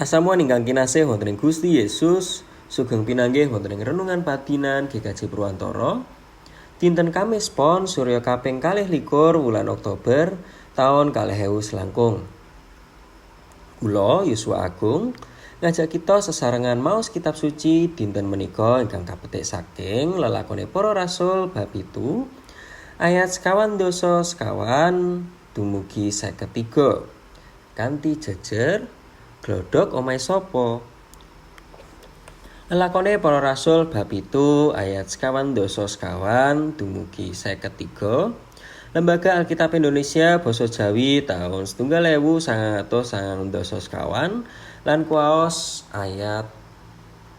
Asamuan ingkang kinasih wonten ing Gusti Yesus, sugeng pinanggih wonten ing renungan padinan GKJ Purwantara. Dinten Kamis Pon Surya kaping kalih likur wulan Oktober taun kalih ewu selangkung. Kula Yuswa Agung ngajak kita sesarengan maos kitab suci dinten menika ingkang kapetik saking lelakone para rasul bab itu ayat sekawan dosa sekawan dumugi seketiga kanthi jejer glodok omahe sapa? Lelakone para rasul bab itu ayat sekawan dosa sekawan dumugi seketiga Lembaga Alkitab Indonesia Basa Jawi tahun setunggal ewu sangang atau sangang dosa sekawan lan kuaos ayat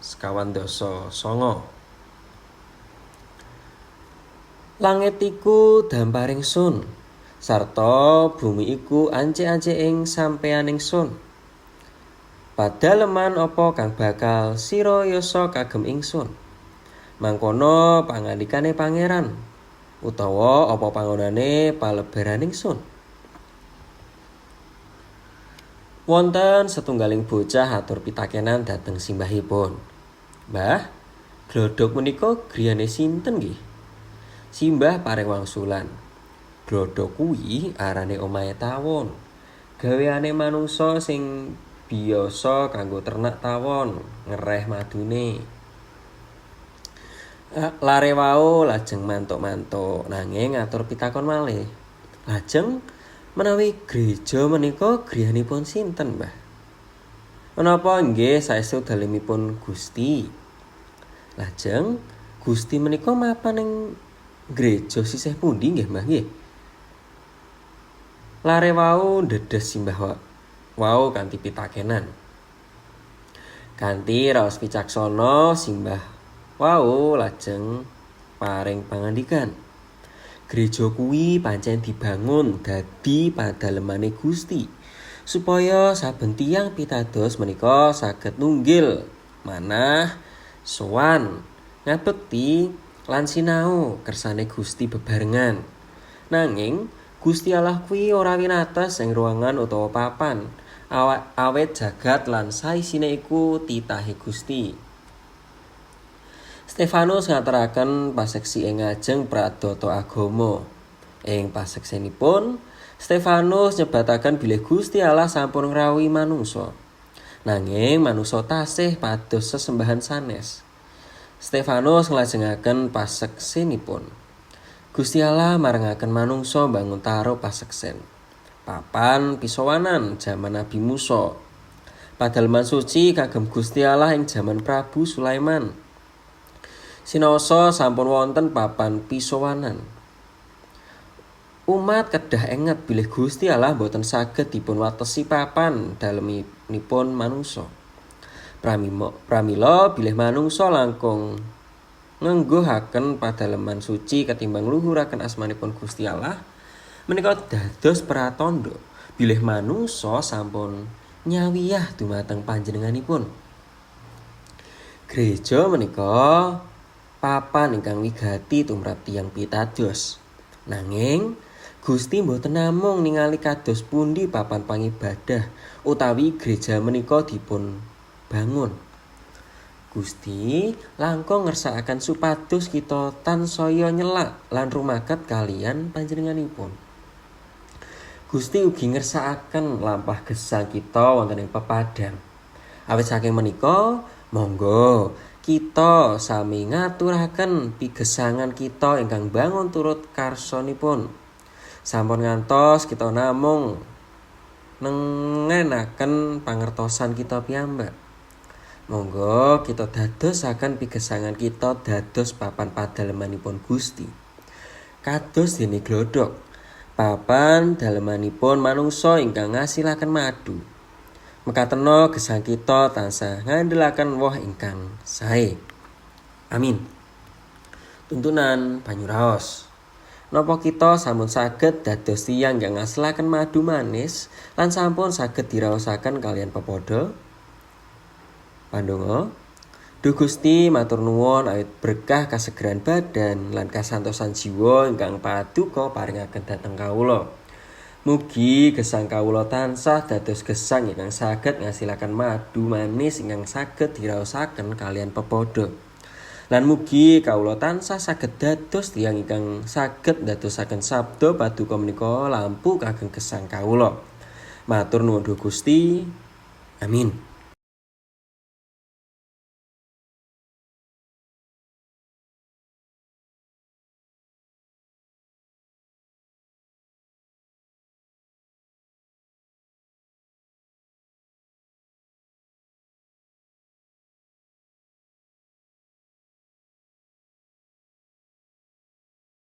sekawan dosa songo Langit iku damparing sun sarta bumi iku ance-ance ing sampeaning sun Padaleman apa kang bakal sira yasa kagem ingsun Mangkono pangandikane pangeran utawa apa panggonane palebaran ingsun. Wonten setunggaling bocah atur pitakenan dhateng simbahipun. Mbah, glodok menika griyane sinten nggih? Simbah paring wangsulan. Glodok kuwi arane omahe tawon. Gaweane manungsa sing biasa kanggo ternak tawon, ngereh madune. Eh, lare wau lajeng mantuk-mantuk nanging ngatur pitakon malih. Lajeng menawi gereja menika griyanipun sinten, Mbah? Menapa nggih saestu dalemipun Gusti? Lajeng Gusti menika mapan ing gereja sisih pundi nggih, Mbah nggih? Lare wau ndedes simbah wau kanthi pitakenan. Kanthi raos wicaksana simbah Wau lajeng paring pangandikan. Gereja kuwi pancen dibangun dadi padalemane Gusti supaya saben tiyang pitados menika saged nunggil manah sowan ngabekti lan sinau kersane Gusti bebarengan. Nanging Gusti Allah kuwi ora winates ing ruangan utawa papan. Awet jagat lan saisine iku titahe Gusti. Stefanus ngaturaken paseksi ing ngajeng pradata agama. Ing paseksenipun Stefanus nyebataken bilih Gusti Allah sampun ngrawuhi manungsa. Nanging manungsa tasih pados sesembahan sanes. Stefanus nglajengaken paseksenipun. Gusti Allah marengaken manungsa bangun taro paseksen. Papan pisowanan jaman Nabi Musa. Padaleman suci kagem Gusti Allah ing jaman Prabu Sulaiman. Sinoso sampun wonten papan pisowanan. Umat kedah enget bilih Gusti Allah boten saged dipun watesi papan dalemipun manungsa. Pramila bilih manungsa langkung ngengguhaken padaleman suci ketimbang luhuraken asmanipun Gusti Allah menika dados pratandha bilih manungsa sampun nyawiyah dumateng panjenenganipun. Gereja menika papan ingkang wigati tumrap tiyang pitados. Nanging Gusti mboten namung ningali kados pundi papan pangibadah utawi gereja menika dipun bangun. Gusti langkung ngersakaken supados kita tansaya nyelak lan rumaket kalian panjenenganipun. Gusti ugi ngersakaken lampah gesang kita wonten ing pepadang. Awit saking menika, monggo kita sami ngaturaken pigesangan kita ingkang bangun turut karsonipun. Sampun ngantos kita namung nengenaken pangertosan kita piyambak. Monggo kita dadosaken pigesangan kita dados papan padalemanipun Gusti. Kados dene glodok. Papan dalemanipun manungsa ingkang ngasilaken madu. mekateno gesang kita tansah ngandelaken woh ingkang sae. Amin. Tuntunan Banyuraos. Napa kita sampun saged dados tiyang ingkang ngaslaken madu manis lan sampun saged diraosaken kalian pepodo? Pandonga. Duh Gusti matur nuwun awit berkah kasegeran badan lan kasantosan jiwa ingkang paduka paringaken dhateng kawula. Mugi gesang kawula tansah dados gesang ingkang saged ngasilaken madu manis ingkang saged diraosaken kalian pepodo. Lan mugi kawula tansah saged dados tiyang ingkang saged dadosaken sabda paduka menika lampu kagem gesang kawula. Matur nuwun Gusti. Amin.